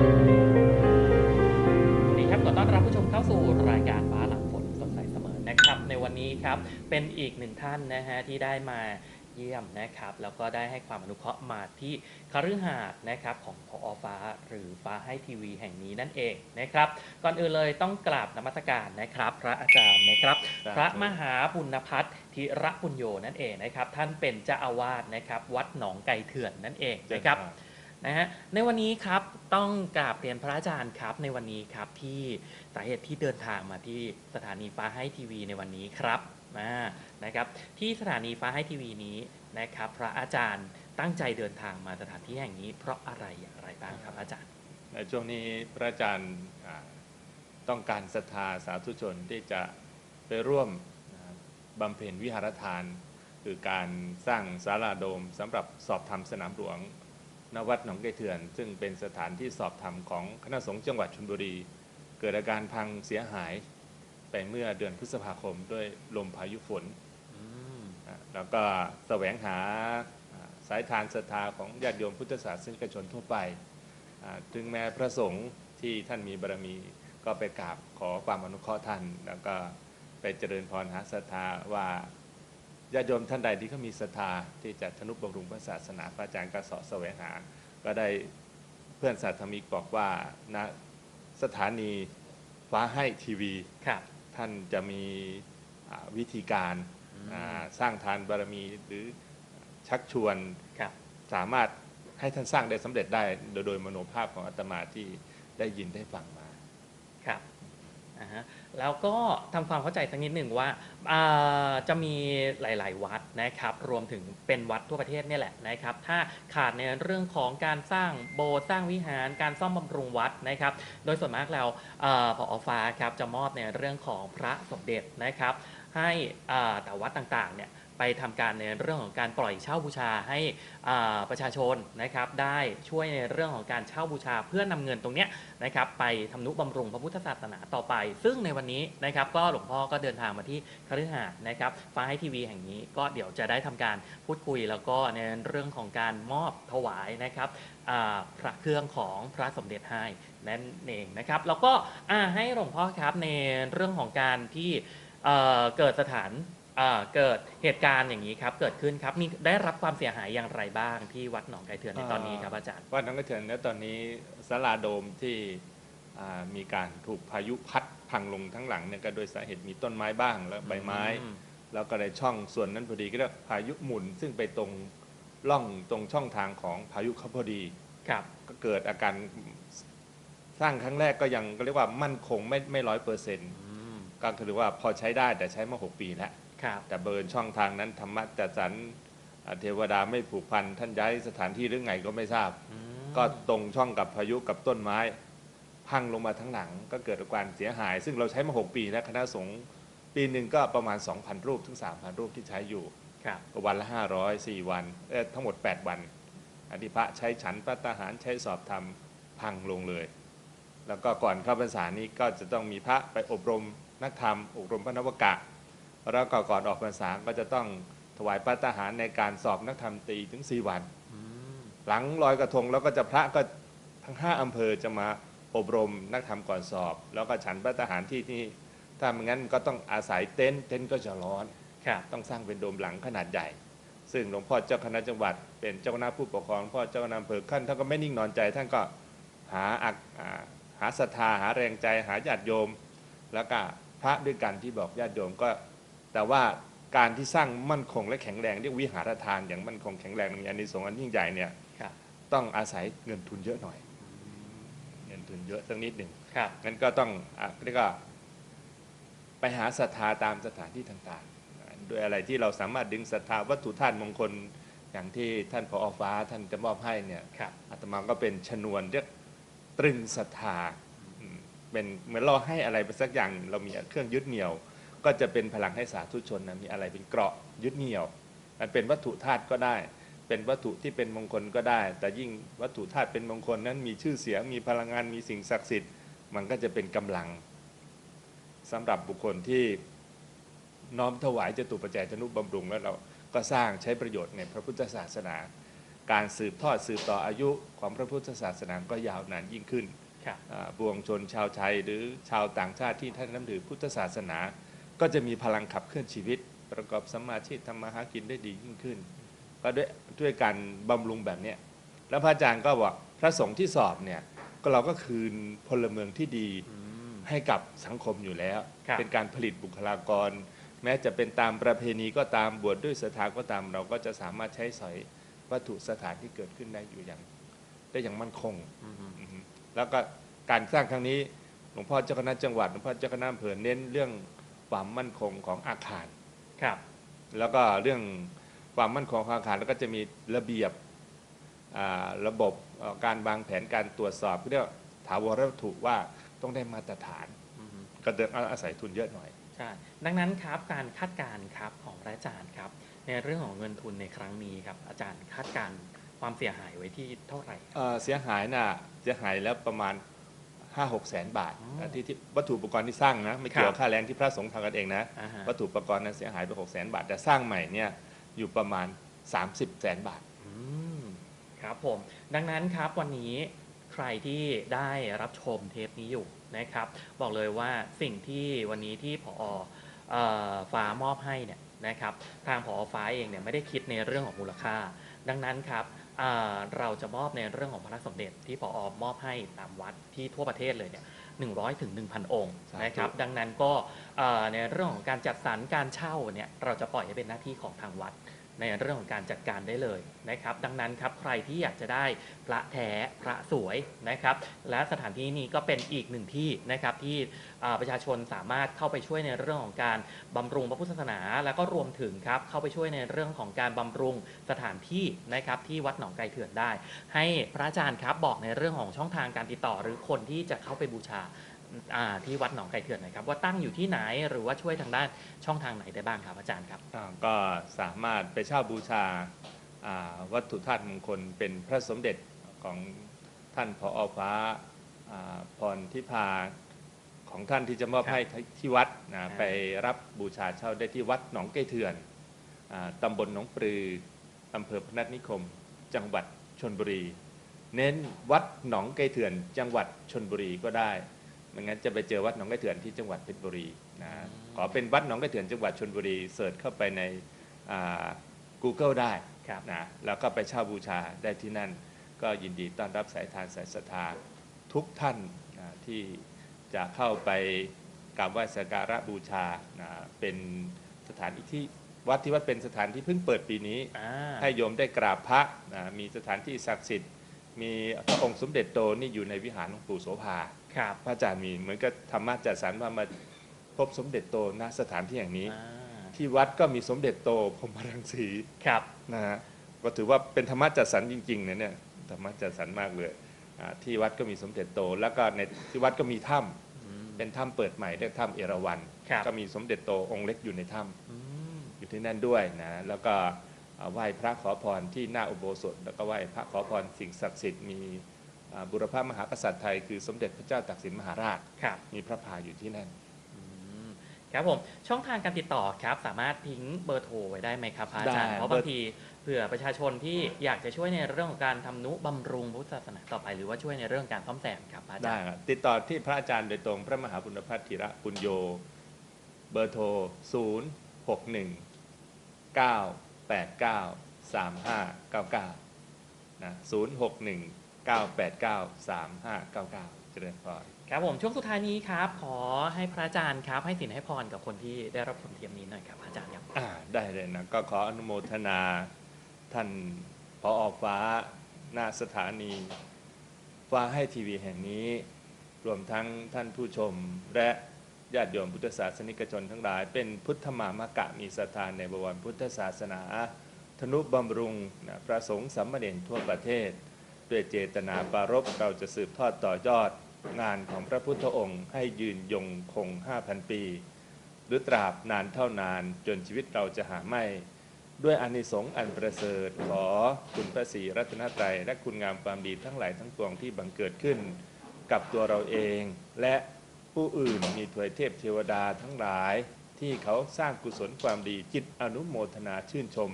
สวัสดีครับขอต้อนรับผู้ชมเข้าสู่รายการฟ้าหลังฝนสดใสเสมอนะครับ ในวันนี้ครับเป็นอีกหนึ่งท่านนะฮะที่ได้มาเยี่ยมนะครับแล้วก็ได้ให้ความอนุเคราะห์มาที่คฤหาสน์นะครับของพอฟ้าหรือฟ้าให้ทีวีแห่งนี้นั่นเองนะครับ ก่อนอื่นเลยต้องกราบนมัสการนะครับ พระอาจารย์นะครับ พระมหาปุณพัฒน์ธิระปุญโยนั่นเองนะครับ ท่านเป็นเจ้าอาวาสนะครับ วัดหนองไก่เถื่อนนั่นเองนะครับ นะฮะในวันนี้ครับต้องกราบเรียนพระอาจารย์ครับในวันนี้ครับที่สาเหตุที่เดินทางมาที่สถานีฟ้าให้ทีวีในวันนี้ครับนะครับที่สถานีฟ้าให้ทีวีนี้นะครับพระอาจารย์ตั้งใจเดินทางมาสถานที่แห่งนี้ เพราะอะไรอย่างไรบ้างครับอาจารย์ ในช่วงนี้พระอาจารย์ต้องการศรัทธาสาธุชนที่จะไปร่วมบำเพ็ญวิหารทาน คือการสร้างศาลาโดมสำหรับสอบธรรมสนามหลวง ณวัดหนองไก่เถื่อน ซึ่งเป็นสถานที่สอบธรรมของคณะสงฆ์จังหวัดชลบุรี เกิดอาการพังเสียหายไปเมื่อเดือนพฤษภาคมด้วยลมพายุฝนอืมอะแล้วก็แสวงหาอ่าสายทานศรัทธาของญาติโยมพุทธศาสนิกชนทั่วไปอ่าถึงแม้พระสงฆ์ที่ท่านมีบารมีก็ไปกราบขอความอนุเคราะห์ท่าน แล้วก็ไปเจริญพรหาศรัทธาว่า ญาติโยมท่านใดที่เขามีศรัทธาที่จะทนุบำรุงพระศาสนาพระอาจารย์ก็เสาะแสวงหา ก็ได้เพื่อนสาธมิกบอกว่าณสถานีฟ้าให้ทีวีครับท่านจะมีอ่าวิธีการอืมอ่าสร้างทานบารมีหรือชักชวนครับสามารถให้ท่านสร้างได้สำเร็จได้โดยโดยมโนภาพของอาตมาที่ได้ยินได้ฟังมาครับ อ่าฮะแล้วก็ทำความเข้าใจสักนิดหนึ่งว่าาจะมีหลาย ๆ วัดนะครับ รวมถึงเป็นวัดทั่วประเทศเนี่ยแหละนะครับ ถ้าขาดในเรื่องของการสร้างโบสถ์สร้างวิหารการซ่อมบำรุงวัดนะครับ โดยส่วนมากแล้วเอ่อผอฟ้าครับจะมอบในเรื่องของพระสมเด็จนะครับ ให้แต่วัดต่าง ๆ เนี่ย ไปทำการในเรื่องของการปล่อยเช่าบูชาให้ประชาชนนะครับได้ช่วยในเรื่องของการเช่าบูชาเพื่อนำเงินตรงเนี้ยนะครับไปทำนุบำรุงพระพุทธศาสนาต่อไป ซึ่งในวันนี้นะครับก็หลวงพ่อก็เดินทางมาที่คฤหาสน์นะครับฟ้าให้ทีวีแห่งนี้ก็เดี๋ยวจะได้ทำการพูดคุยแล้วก็ในเรื่องของการมอบถวายนะครับพระเครื่องของพระสมเด็จให้นั่นเองนะครับแล้วก็ให้หลวงพ่อครับในเรื่องของการที่เเกิดสถาน เอ่อเกิดเหตุการณ์อย่างนี้ครับ เกิดขึ้นครับมีได้รับความเสียหายอย่างไรบ้างที่วัดหนองไก่เถื่อนในตอนนี้ครับอาจารย์วัดหน้องกระเถินและตอนนี้ศาลาโดมที่อ่ามีการถูกพายุพัดพังลงทั้งหลังเนี่ยก็โดยสาเหตุมีต้นไม้บ้างแล้วใบไม้อืมแล้วก็ในช่องส่วนนั้นพอดีก็เรียกพายุหมุน ซึ่งไปตรงร่องตรงช่องทางของพายุเขาพอดีครับก็เกิดอาการสร้างครั้งแรกก็ยังก็เรียกว่ามั่นคงไม่ไม่ร้อยเปอร์เซ็นต์อืม ก็คือว่าพอใช้ได้แต่ใช้มาหกปีแล้วครับแต่เบิร์นช่องทางนั้นธรรมะจัดสรรอ่าเทวดาไม่ผูกพันท่านย้ายสถานที่หรือไงก็ไม่ทราบอืมก็ตรงช่องกับพายุกับต้นไม้ พังลงมาทั้งหลังก็เกิดอาการเสียหาย ซึ่งเราใช้มา 6 ปีแล้วคณะสงฆ์ปีหนึ่งก็ประมาณ 2,000 รูปถึง 3,000 รูปที่ใช้อยู่ครับก็วันละ 500 4 วันเอ้ยทั้งหมด 8 วันอธิพระใช้ฉันพระทหารใช้สอบธรรมพังลงเลย แล้วก็ก่อนเข้าพรรษานี้ก็จะต้องมีพระไปอบรม นักธรรมอบรมพระนวกะ แล้วก็ก่อนออกพรรษาก็จะต้องถวายพระทหารในการสอบนักธรรมตรีถึง 4 วันอืมหลังลอยกระทงแล้วก็จะพระก็ทั้งห้าอำเภอจะมาอบรมนักธรรมก่อนสอบ แล้วก็ฉันพระทหารที่นี่ถ้าไม่งั้นก็ต้องอาศัยเต็นท์เต็นท์ก็จะร้อนครับต้องสร้างเป็นโดมหลังขนาดใหญ่ ซึ่งหลวงพ่อเจ้าคณะจังหวัด เป็นเจ้าคณะผู้ปกครองหลวงพ่อเจ้าคณะอำเภอท่านท่านก็ไม่นิ่งนอนใจท่านก็หาอักอ่าหาศรัทธาหาแรงใจหาญาติโยม แล้วก็ พระด้วยกันที่บอกญาติโยมก็ แต่ว่าการที่สร้างมั่นคงและแข็งแรงเรียกวิหารทานอย่างมั่นคงแข็งแรงมีอานิสงส์อันยิ่งใหญ่เนี่ยครับต้องอาศัยเงินทุนเยอะหน่อย เงินทุนเยอะสักนิดหนึ่งครับงั้นก็ต้องอะเรียกว่าไปหาศรัทธาตามสถานที่ต่างๆด้วยอะไรที่เราสามารถดึงศรัทธาวัตถุธาตุมงคลอย่างที่ท่านผอฟ้าท่านจะมอบให้เนี่ยครับอาตมาก็เป็นชนวนเรียกตรึงศรัทธาอืม เป็นเหมือนเราให้อะไรไปสักอย่าง เรามีเครื่องยึดเหนี่ยว ก็จะเป็นพลังให้สาธุชนนะมีอะไรเป็นเกราะยึดเหนี่ยวมันเป็นวัตถุธาตุก็ได้ เป็นวัตถุที่เป็นมงคลก็ได้ แต่ยิ่งวัตถุธาตุเป็นมงคลนั้นมีชื่อเสียงมีพลังงานมีสิ่งศักดิ์สิทธิ์ มันก็จะเป็นกำลังสำหรับบุคคลที่น้อมถวายจตุปัจจัยธนุบำรุงแล้วเราก็สร้างใช้ประโยชน์ในพระพุทธศาสนา การสืบทอดสืบต่ออายุของพระพุทธศาสนาก็ยาวนานยิ่งขึ้น บอ่าปวงชนชาวไทยหรือชาวต่างชาติที่ท่านนับถือพุทธศาสนา ก็จะมีพลังขับเคลื่อนชีวิต ประกอบสมมาชีพทำมาหากินได้ดียิ่งขึ้น ก็ด้วยด้วยการบำรุงแบบเนี้ยแล้วพระอาจารย์ก็บอกพระสงฆ์ที่สอบเนี่ยก็เราก็คืนพลเมืองที่ดีอืมให้กับสังคมอยู่แล้วครับเป็นการผลิตบุคลากร แม้จะเป็นตามประเพณีก็ตามบวชดด้วยศรัทธาก็ตาม เราก็จะสามารถใช้สอยวัตถุสถานที่เกิดขึ้นได้อยู่อย่างได้อย่างมั่นคงอืมอือฮึ แล้วก็การสร้างครั้งนี้หลวงพ่อเจ้าคณะจังหวัดหลวงพ่อเจ้าคณะอำเภอเน้นเรื่องความมั่นคงของอาคาร ครับ แล้วก็เรื่องความมั่นคงของอาคารแล้วก็จะมีระเบียบอ่าระบบเอ่อการวางแผนการตรวจสอบเรียกว่าถาวรวัตถุว่าต้องได้มาตรฐาน อืมก็จะอาศัยทุนเยอะหน่อย ใช่ดังนั้นครับการคาดการณ์ครับของพระอาจารย์ครับ ในเรื่องของเงินทุนในครั้งนี้ครับอาจารย์คาดการณ์ ความเสียหายไว้ที่เท่าไหร่ เอ่อเสียหายน่ะเสียหายแล้วประมาณ 5 6แสนบาทอ๋อที่ที่วัตถุอุปกรณ์ที่สร้างนะ ไม่เกี่ยวครับกับค่าแรงที่พระสงฆ์ทำกันเองนะ อ่าฮะ วัตถุอุปกรณ์นั้นเสียหายไป6แสนบาท แต่สร้างใหม่เนี่ยอยู่ประมาณ 30แสนบาท อืมครับผม ดังนั้นครับวันนี้ใครที่ได้รับชมเทปนี้อยู่นะครับ บอกเลยว่าสิ่งที่วันนี้ที่ผอเอ่อฟ้ามอบให้เนี่ยนะครับ ทางผอฟ้าเองเนี่ยไม่ได้คิดในเรื่องของมูลค่า ดังนั้นครับอ่า เราจะมอบในเรื่องของพระสมเด็จที่ผอมอบให้ตามวัดที่ทั่วประเทศเลยเนี่ยหนึ่งร้อยถึงหนึ่งพันองค์สาธุนะครับ ดังนั้นก็เอ่อในเรื่องของการจัดสรรการเช่าเนี่ยเราจะปล่อยให้เป็นหน้าที่ของทางวัด ในเรื่องของการจัดการได้เลยนะครับ ดังนั้นครับใครที่อยากจะได้พระแท้พระสวยนะครับ และสถานที่นี้ก็เป็นอีกหนึ่งที่นะครับที่ประชาชนสามารถเข้าไปช่วยในเรื่องของการบำรุงพระพุทธศาสนา แล้วก็รวมถึงครับเข้าไปช่วยในเรื่องของการบำรุงสถานที่นะครับที่วัดหนองไก่เถื่อนได้ ให้พระอาจารย์ครับบอกในเรื่องของช่องทางการติดต่อ หรือคนที่จะเข้าไปบูชา ที่วัดหนองไก่เถื่อนหนะครับว่าตั้งอยู่ที่ไหนหรือว่าช่วยทางด้านช่องทางไหนได้บ้างครับอาจารย์ครับอ่าก็สามารถไปเช่าบูชาอ่าวัตถุธาตุมงคลเป็นพระสมเด็จของท่านผอฟ้าอ่าพรทิพาของท่านที่จะมอบครับให้ที่วัดครันะบไปรับบูชาเช่าได้ที่วัดหนองเกยเถื่อนอาตำบลหนองปลืออำเภอพนัสนิคม จังหวัดชนบุรี เน้นวัดหนองเกยเถื่อน จังหวัดชนบุรีก็ได้ ไม่งั้นจะไปเจอวัดหนองเกยเถื่อนที่จังหวัดเพชรบุรีนะขอเป็นวัดหนองเกยเถื่อนจังหวัดชนบุรีเสิร์ชเข้าไปในอ่า Google ได้ครับนะแล้วก็ไปเช่าบูชาได้ที่นั่น ก็ยินดีต้อนรับสายทานสายศรัทธาทุกท่านนะที่จะเข้าไปกราบไหว้สักการะบูชานะเป็นสถานที่ที่วัดที่วัดเป็นสถานที่เพิ่งเปิดปีนี้อ่าให้โยมได้กราบพระนะมีสถานที่ศักดิ์สิทธิ์ มีพระองค์สมเด็จโตนี่อยู่ในวิหารหลวงปู่โสภา ครับพระอาจารย์มีเหมือนกับธรรมะจัดสรรมามาพบสมเด็จโตณสถานที่อย่างนี้ อ่าที่วัดก็มีสมเด็จโตพรหมรังสีครับนะฮะก็ถือว่าเป็นธรรมะจัดสรรจริงๆนะเนี่ยธรรมะจัดสรรมากเลยอ่าที่วัดก็มีสมเด็จโต แล้วก็ในที่วัดก็มีถ้ำอืมเป็นถ้ำเปิดใหม่เรียกถ้ำเอราวัณครับ ก็มีสมเด็จโตองค์เล็กอยู่ในถ้ำ อืม อยู่ที่นั่นด้วยนะแล้วก็อ่าไหว้พระขอพรที่หน้าอุโบสถ แล้วก็ไหว้พระขอพรสิ่งศักดิ์สิทธิ์มีอ่า บุรพมหากษัตริย์ไทยคือสมเด็จพระเจ้าตากสินมหาราช ครับมีพระพายอยู่ที่นั่นอืมครับผมช่องทางการติดต่อครับ สามารถทิ้งเบอร์โทรไว้ได้ไหมครับพระอาจารย์ได้ เพราะบางทีเผื่อประชาชนที่อยากจะช่วยในเรื่องของการทำนุบำรุงพุทธศาสนาต่อไป หรือว่าช่วยในเรื่องการซ่อมแซมครับพระอาจาได้รย์ครับติดต่อที่พระอาจารย์โดยตรงพระมหาบุญพัฒธีระปุญโย เบอร์โทร 0 6 1 9นะ061 989 3599 เจริญพร ครับผมช่วงสุดท้ายนี้ครับ ขอให้พระอาจารย์ครับ ให้สินให้พรกับคนที่ได้รับผลเทียมนี้หน่อยครับอาจารย์ครับ อ่าได้เลยนะ ก็ขออนุโมทนาท่านพอออกฟ้าหน้าสถานี ฟ้าให้ทีวีแห่งนี้ รวมทั้งท่านผู้ชมและญาติโยมพุทธศาสนิกชนทั้งหลาย เป็นพุทธมามะกะมีศรัทธานในบวรพุทธศาสนา ธนุบำรุงนะพระสงฆ์สัมมาเนรทั่วประเทศ ด้วยเจตนาปารบเราจะสืบทอดต่อยอดงานของพระพุทธองค์ให้ยืนยงคง 5,000 ปี หรือตราบนานเท่านานจนชีวิตเราจะหาไม่ ด้วยอานิสงส์อันประเสริฐขอคุณพระศรีรัตนตรัยและคุณงามความดีทั้งหลายทั้งปวงที่บังเกิดขึ้น กับตัวเราเอง และผู้อื่นมีถวยเทพเทวดาทั้งหลายที่เขาสร้างกุศลความดีจิตอนุโมทนาชื่นชม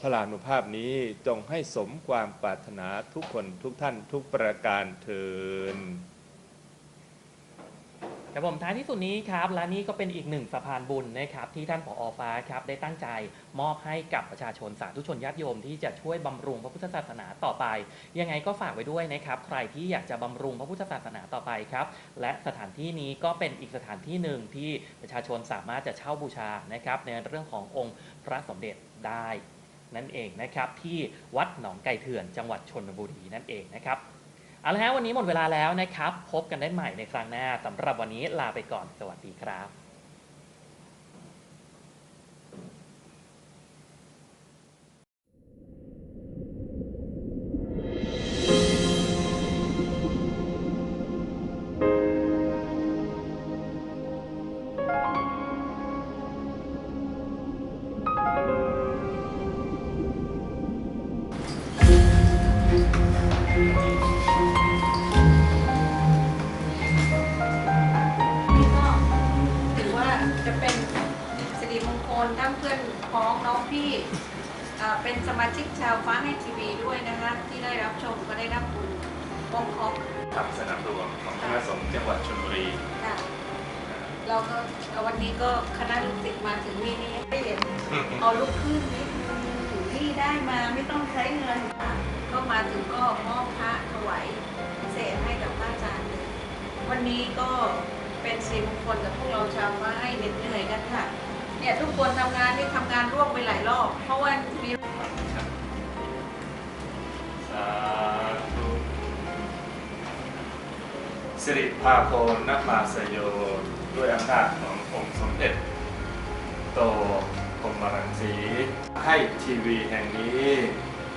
พลานุภาพนี้จงให้สมความปรารถนาทุกคนทุกท่านทุกประการเทินครับผมท้ายที่สุดนี้ครับและนี่ก็เป็นอีกหนึ่งสะพานบุญนะครับที่ท่านผอฟ้าครับได้ตั้งใจมอบให้กับประชาชนสาธุชนญาติโยมที่จะช่วยบำรุงพระพุทธศาสนาต่อไป ยังไงก็ฝากไว้ด้วยนะครับใครที่อยากจะบำรุงพระพุทธศาสนาต่อไปครับและสถานที่นี้ก็เป็นอีกสถานที่หนึ่งที่ประชาชนสามารถจะเช่าบูชานะครับในเรื่องขององค์พระสมเด็จได้ นั่นเองนะครับ ที่วัดหนองไก่เถื่อนจังหวัดชนบุรีนั่นเองนะครับเอาละฮะวันนี้หมดเวลาแล้วนะครับ พบกันได้ใหม่ในครั้งหน้าสำหรับวันนี้ลาไปก่อนสวัสดีครับ องน้องพี่เอ่อเป็นสมาชิกชาวฟ้าให้ทีวีด้วยนะคะที่ได้รับชมก็ได้รับบุญวงคอบทำสนามหลวงของคณะสงฆ์จังหวัดชลบุรีค่ะเราก็วันนี้ก็คณะลูกศิษย์มาถึงนี่นี่ได้เห็นเอาลูกขึ้นนี่ถึงที่ได้มาไม่ต้องใช้เงินค่ะก็มาถึงก็มอบพระถวายพิเศษให้กับพระอาจารย์เลยวันนี้ก็เป็นสิริมงคลกับพวกเราชาวฟ้าให้เหน็ดเหนื่อยกันค่ะ เนี่ยทุกคนทำงานนี่ทำงานร่วมไปหลายรอบ เพราะว่ามีสาธุสิริภาโคนักมาสโยด้วยอำนาจขององค์สมเด็จ โตกรมรังสี ให้ทีวีแห่งนี้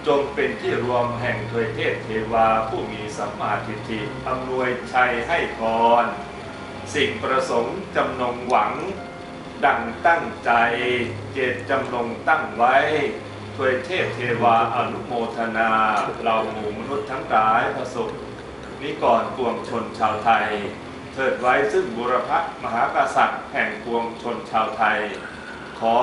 จงเป็นที่รวมแห่งทวยเทพเทวาผู้มีสัมมาทิฏฐิอำนวยชัยให้พรสิ่งประสงค์จำนงหวัง ดังตั้งใจเจตจำนงตั้งไว้ถวยเทพเทวาอนุโมทนาเราหมู่มนุษย์ทั้งหลายประสบนี้ก่อนปวงชนชาวไทยเถิดไว้ซึ่งบุรพมหากษัตริย์แห่งปวงชนชาวไทย ขอ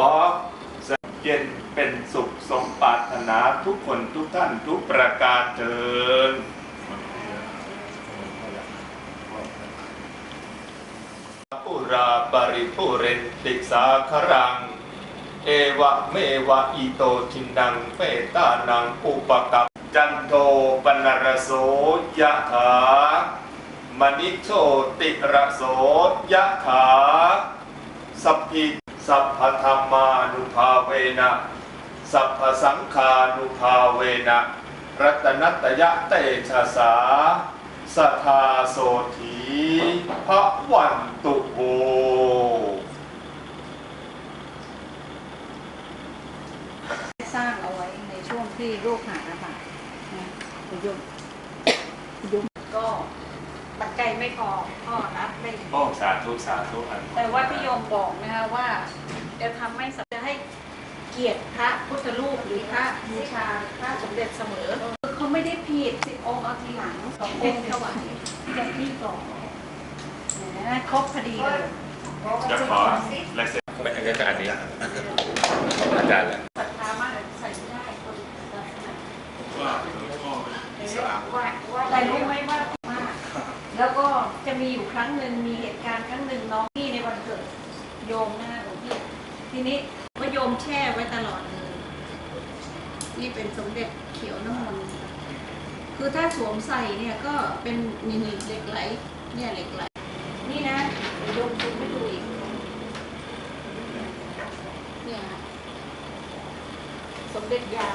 เย็นเป็นสุขสมปรารถนาทุกคนทุกท่านทุกประการเถิด ปุราปริปุเรนติสาครัง เอวะเมวะอิโตทินังเปตานังอุปกัปจันโทปนรโสยะถามณิโชติระโสยะถาสัพพิสัพพธรรมานุภาเวนะสัพพสังฆานุภาเวนะรัตนัตยะเตชะสาสทาโสถี พระวันตุโหสร้างเอาไว้ในช่วงที่โรคหาระบาดนะคุณยมคุณยมก็ปัจจัยไม่พอก็รับไม่โอ้สาธุสาธุอันแต่ว่าพี่โยมบอกนะคะว่า จะทำให้สำจะให้เกียรติพระพุทธรูปหรือพระบูชาพระสมเด็จเสมอเขา ไม่ได้ผิดสิบองค์เอาทีหลังสององค์ถวายอย่างที่บอกนะครบพอดีเลยจะขอลายเซ็นไม่งั้นก็อันนี้ของอาจารย์แหละศรัทธามากใส่ไม่ได้คนศาสนาว่าหลวงพ่อเป็นสามแต่รู้ไหมว่ามาก แล้วก็จะมีอยู่ครั้งหนึ่งมีเหตุการณ์ครั้งหนึ่งน้องพี่ในวันเกิดโยมนะหลวงพี่ทีนี้ว่าโยมแช่ไว้ตลอดเลยนี่เป็นสมเด็จเขียวน้ำมนต์ คือถ้าสวมใส่เนี่ยก็เป็นนี่นี่เหล็กไหลเนี่ยเหล็กไหล นี่นะยวยกซุ้มให้ดูอีกเนี่ยค่ะสมเด็จยา